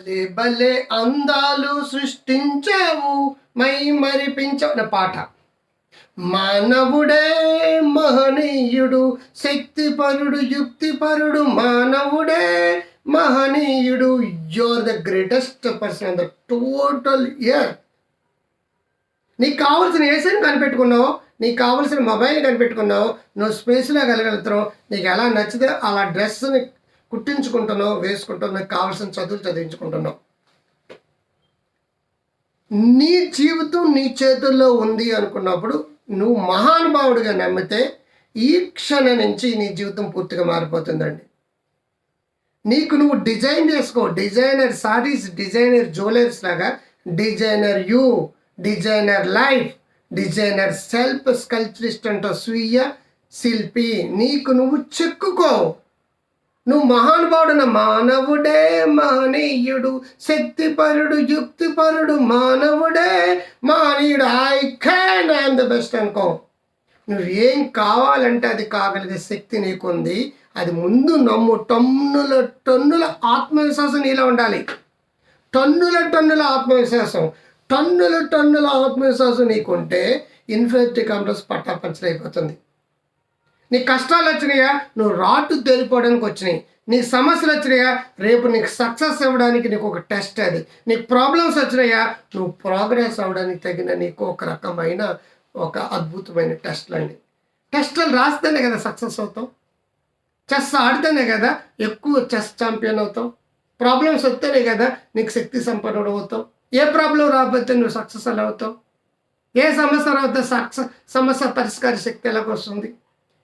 భలే భలే అందాలు సృష్టించావు మై మరిపించావు అనే పాట. మానవుడే మహనీయుడు శక్తిపరుడు యుక్తిపరుడు మానవుడే మహనీయుడు your the greatest person the total year నీకు కావాల్సిన ఏసీని కనిపెట్టుకున్నావు నీకు కావాల్సిన మొబైల్ కనిపెట్టుకున్నావు నువ్వు స్పేస్లో కలగలుగుతున్నావు నీకు ఎలా నచ్చితే అలా డ్రెస్ని కుట్టించుకుంటున్నావు వేసుకుంటున్నావు నాకు కావాల్సిన చదువులు చదివించుకుంటున్నావు. నీ జీవితం నీ చేతుల్లో ఉంది అనుకున్నప్పుడు నువ్వు మహానుభావుడిగా నమ్మితే ఈ క్షణ నుంచి నీ జీవితం పూర్తిగా మారిపోతుందండి. నీకు నువ్వు డిజైన్ చేసుకో డిజైనర్ సారీస్ డిజైనర్ జ్యువెలర్స్ లాగా designer you designer life designer self sculpturist అంటో స్వీయ శిల్పి. నీకు నువ్వు చెక్కుకో. నువ్వు మహానుభావుడున మానవుడే మహనీయుడు శక్తిపరుడు యుక్తిపరుడు మానవుడే మహనీయుడు I can I'm the best అనుకో. నువ్వు ఏం కావాలంటే అది కాగలిగే శక్తి నీకుంది. అది ముందు నమ్ము. టన్నుల టన్నుల ఆత్మవిశ్వాసం నీలో ఉండాలి. టన్నుల టన్నుల ఆత్మవిశ్వాసం. టన్నుల టన్నుల ఆత్మవిశ్వాసం నీకుంటే ఇన్ఫినిటీ కంప్లెక్స్ పట్టాపంచలైపోతుంది. నీ కష్టాలు వచ్చినాయా? నువ్వు రాటు తేలిపోవడానికి వచ్చినాయి. నీకు సమస్యలు వచ్చినాయా? రేపు నీకు సక్సెస్ అవ్వడానికి నీకు ఒక టెస్ట్ అది. నీకు ప్రాబ్లమ్స్ వచ్చినాయా? నువ్వు ప్రోగ్రెస్ అవ్వడానికి తగిన నీకు ఒక రకమైన ఒక అద్భుతమైన టెస్ట్లు అండి. టెస్టులు రాస్తేనే కదా సక్సెస్ అవుతావు. చెస్ ఆడితేనే కదా ఎక్కువ చెస్ ఛాంపియన్ అవుతావు. ప్రాబ్లమ్స్ వస్తేనే కదా నీకు శక్తి సంపన్నుడు అవుతావు. ఏ ప్రాబ్లం రాకపోతే నువ్వు సక్సెస్ ఎలా అవుతావు. ఏ సమస్య రాకపోతే సక్సెస్ సమస్య పరిష్కార శక్తి ఎలాగొస్తుంది?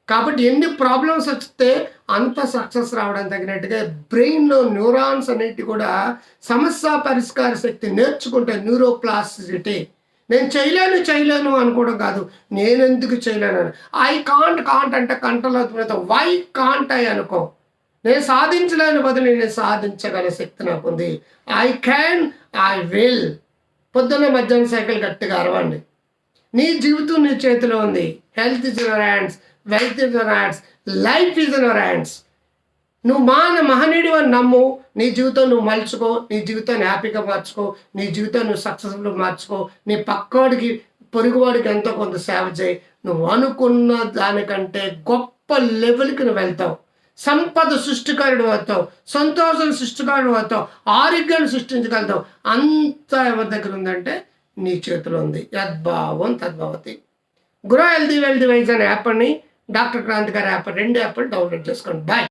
కాబట్టి ఎన్ని ప్రాబ్లమ్స్ వస్తే అంత సక్సెస్ రావడం తగినట్టుగా బ్రెయిన్లో న్యూరాన్స్ అనేటి కూడా సమస్య పరిష్కార శక్తి నేర్చుకుంటే న్యూరోప్లాస్టిసిటీ. నేను చేయలేను చేయలేను అనుకోవడం కాదు. నేను ఎందుకు చేయలేను? అని ఐ కాంట్ కాంట్ అంటే కంటలో వై కాంట్ ఐ అనుకో. నేను సాధించలేని బదులు నేను సాధించగల శక్తి నాకు ఉంది. ఐ క్యాన్ ఐ విల్ పొద్దున్న మధ్యాహ్నం సైకిల్ గట్టిగా అరవండి. నీ జీవితం నీ చేతిలో ఉంది. Health is your hands wealth is your hands life is your hands నువ్వు మాన మహనీయుడు అని నమ్ము. నీ జీవితం నువ్వు మలుచుకో. నీ జీవితాన్ని హ్యాపీగా మార్చుకో. నీ జీవితాన్ని నువ్వు సక్సెస్ఫుల్గా మార్చుకో. నీ పక్కవాడికి పొరుగువాడికి ఎంతో కొంత సేవ చేయి. నువ్వు అనుకున్న దానికంటే గొప్ప లెవెల్కి నువ్వు వెళ్తావు. సంపద సృష్టికారుడు అవుతావు. సంతోషం సృష్టికారుడు అవుతావు. ఆరోగ్యాన్ని సృష్టించగలుగుతావు. అంత ఎవరి దగ్గర ఉందంటే నీ చేతిలో ఉంది. యద్భావం తద్భవతి. గ్రో హెల్దీ వెల్దీ వైజ్ అనే యాప్ని డాక్టర్ క్రాంతి గారి యాప్ రెండు యాప్లు డౌన్లోడ్ చేసుకోండి. బాయ్.